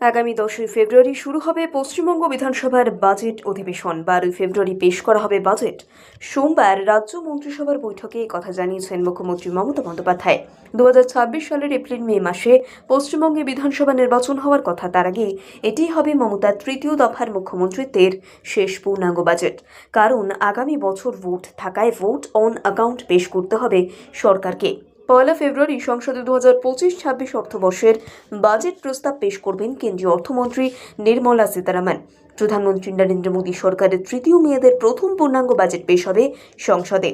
আগামী দশই ফেব্রুয়ারি শুরু হবে পশ্চিমবঙ্গ বিধানসভার বাজেট অধিবেশন। বারোই ফেব্রুয়ারি পেশ করা হবে বাজেট। সোমবার রাজ্য মন্ত্রিসভার বৈঠকে কথা জানিয়েছেন মুখ্যমন্ত্রী মমতা বন্দ্যোপাধ্যায়। দু হাজার ছাব্বিশ সালের এপ্রিল মে মাসে পশ্চিমবঙ্গে বিধানসভা নির্বাচন হওয়ার কথা। তার আগে এটিই হবে মমতার তৃতীয় দফার মুখ্যমন্ত্রিত্বের শেষ পূর্ণাঙ্গ বাজেট। কারণ আগামী বছর ভোট থাকায় ভোট অন অ্যাকাউন্ট পেশ করতে হবে সরকারকে। পয়লা ফেব্রুয়ারি সংসদে দু হাজার পঁচিশ ছাব্বিশ অর্থবর্ষের বাজেট প্রস্তাব পেশ করবেন কেন্দ্রীয় অর্থমন্ত্রী নির্মলা সীতারামন। প্রধানমন্ত্রী নরেন্দ্র মোদী সরকারের তৃতীয় মেয়াদের প্রথম পূর্ণাঙ্গ বাজেট পেশ হবে সংসদে।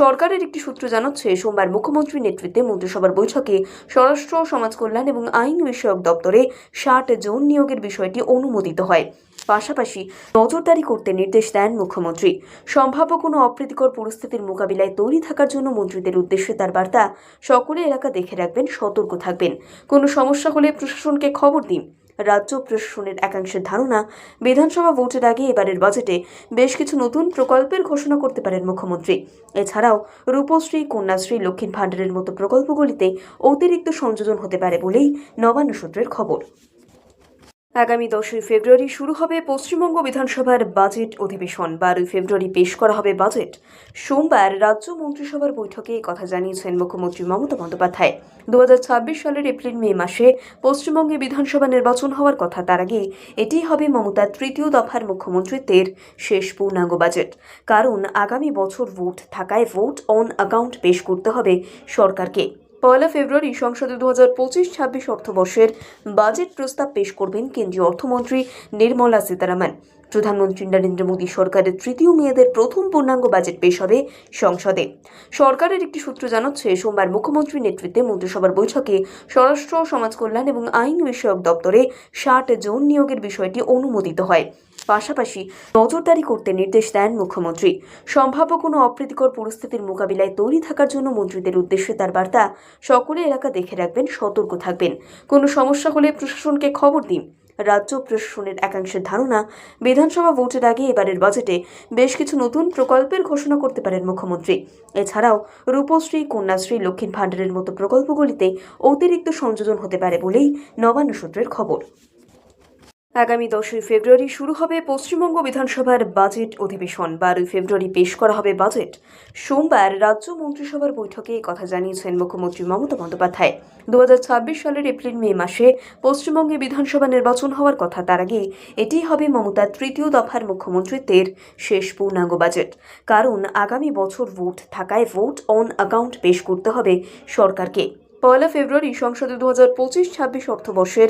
সরকারের একটি সূত্র জানাচ্ছে, সোমবার মুখ্যমন্ত্রীর নেতৃত্বে মন্ত্রিসভার বৈঠকে স্বরাষ্ট্র, সমাজ কল্যাণ এবং আইন বিষয়ক দপ্তরে ষাট জন নিয়োগের বিষয়টি অনুমোদিত হয়। পাশাপাশি নজরদারি করতে নির্দেশ দেন মুখ্যমন্ত্রী। সম্ভাব্য কোনো অপ্রীতিকর পরিস্থিতির মোকাবিলায় তৈরি থাকার জন্য মন্ত্রীদের উদ্দেশ্যে তার বার্তা সকলে এলাকা দেখে রাখবেন, সতর্ক থাকবেন। কোনো সমস্যা হলে প্রশাসনকে খবর দিন। রাজ্য প্রশাসনের একাংশের ধারণা, বিধানসভা ভোটের আগে এবারের বাজেটে বেশ কিছু নতুন প্রকল্পের ঘোষণা করতে পারেন মুখ্যমন্ত্রী। এছাড়াও রূপশ্রী, কন্যাশ্রী লক্ষ্মীর ভাণ্ডারের মতো প্রকল্পগুলিতে অতিরিক্ত সংযোজন হতে পারে বলেই নবান্ন সূত্রের খবর। আগামী দশই ফেব্রুয়ারি শুরু হবে পশ্চিমবঙ্গ বিধানসভার বাজেট অধিবেশন। বারোই ফেব্রুয়ারি পেশ করা হবে বাজেট। সোমবার রাজ্য মন্ত্রিসভার বৈঠকে কথা জানিয়েছেন মুখ্যমন্ত্রী মমতা বন্দ্যোপাধ্যায়। দু হাজার ছাব্বিশ সালের এপ্রিল মে মাসে পশ্চিমবঙ্গে বিধানসভা নির্বাচন হওয়ার কথা। তার আগে এটিই হবে মমতার তৃতীয় দফার মুখ্যমন্ত্রিত্বের শেষ পূর্ণাঙ্গ বাজেট। কারণ আগামী বছর ভোট থাকায় ভোট অন অ্যাকাউন্ট পেশ করতে হবে সরকারকে। পয়লা ফেব্রুয়ারি সংসদে দু হাজার পঁচিশ, ছাব্বিশ অর্থবর্ষের বাজেট প্রস্তাব পেশ করবেন কেন্দ্রীয় অর্থমন্ত্রী নির্মলা সীতারামন। প্রধানমন্ত্রী নরেন্দ্র মোদী সরকারের তৃতীয় মেয়াদের প্রথম পূর্ণাঙ্গ বাজেট পেশ হবে সংসদে। সরকারের একটি সূত্র জানাচ্ছে, সোমবার মুখ্যমন্ত্রীর নেতৃত্বে মন্ত্রিসভার বৈঠকে স্বরাষ্ট্র, সমাজ কল্যাণ এবং আইন বিষয়ক দপ্তরে ষাট জন নিয়োগের বিষয়টি অনুমোদিত হয়। পাশাপাশি নজরদারি করতে নির্দেশ দেন মুখ্যমন্ত্রী। সম্ভাব্য কোনো অপ্রীতিকর পরিস্থিতির মোকাবিলায় তৈরি থাকার জন্য মন্ত্রীদের উদ্দেশ্যে তার বার্তা সকলে এলাকা দেখে রাখবেন, সতর্ক থাকবেন। কোনো সমস্যা হলে প্রশাসনকে খবর দিন। রাজ্য প্রশাসনের একাংশের ধারণা, বিধানসভা ভোটের আগে এবারের বাজেটে বেশ কিছু নতুন প্রকল্পের ঘোষণা করতে পারেন মুখ্যমন্ত্রী। এছাড়াও রূপশ্রী, কন্যাশ্রী লক্ষ্মীর ভাণ্ডারের মতো প্রকল্পগুলিতে অতিরিক্ত সংযোজন হতে পারে বলেই নবান্ন সূত্রের খবর। আগামী দশই ফেব্রুয়ারি শুরু হবে পশ্চিমবঙ্গ বিধানসভার বাজেট অধিবেশন। বারোই ফেব্রুয়ারি পেশ করা হবে বাজেট। সোমবার রাজ্য মন্ত্রিসভার বৈঠকে কথা জানিয়েছেন মুখ্যমন্ত্রী মমতা বন্দ্যোপাধ্যায়। দু হাজার ছাব্বিশ সালের এপ্রিল মে মাসে পশ্চিমবঙ্গে বিধানসভা নির্বাচন হওয়ার কথা। তার আগে এটিই হবে মমতার তৃতীয় দফার মুখ্যমন্ত্রিত্বের শেষ পূর্ণাঙ্গ বাজেট। কারণ আগামী বছর ভোট থাকায় ভোট অন অ্যাকাউন্ট পেশ করতে হবে সরকারকে। পয়লা ফেব্রুয়ারি সংসদে দু হাজার পঁচিশ ছাব্বিশ অর্থবর্ষের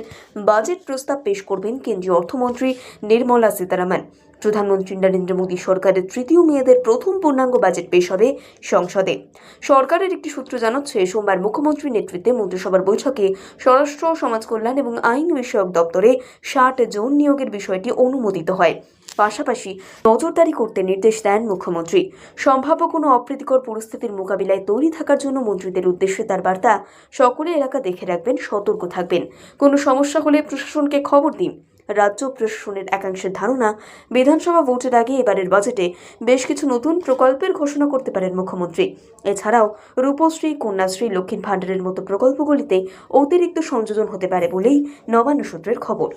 বাজেট প্রস্তাব পেশ করবেন কেন্দ্রীয় অর্থমন্ত্রী নির্মলা সীতারামন। প্রধানমন্ত্রী নরেন্দ্র মোদী সরকারের তৃতীয় মেয়াদের প্রথম পূর্ণাঙ্গ বাজেট পেশ হবে সংসদে। সরকারের একটি সূত্র জানাচ্ছে, সোমবার মুখ্যমন্ত্রীর নেতৃত্বে মন্ত্রিসভার বৈঠকে স্বরাষ্ট্র, সমাজ কল্যাণ এবং আইন বিষয়ক দপ্তরে ষাট জন নিয়োগের বিষয়টি অনুমোদিত হয়। পাশাপাশি নজরদারি করতে নির্দেশ দেন মুখ্যমন্ত্রী। সম্ভাব্য কোনো অপ্রীতিকর পরিস্থিতির মোকাবিলায় তৈরি থাকার জন্য মন্ত্রীদের উদ্দেশ্যে তার বার্তা সকলে এলাকা দেখে রাখবেন, সতর্ক থাকবেন। কোনো সমস্যা হলে প্রশাসনকে খবর দিন। রাজ্য প্রশাসনের একাংশের ধারণা, বিধানসভা ভোটের আগে এবারের বাজেটে বেশ কিছু নতুন প্রকল্পের ঘোষণা করতে পারেন মুখ্যমন্ত্রী। এছাড়াও রূপশ্রী, কন্যাশ্রী লক্ষ্মীর ভাণ্ডারের মতো প্রকল্পগুলিতে অতিরিক্ত সংযোজন হতে পারে বলেই নবান্ন সূত্রের খবর।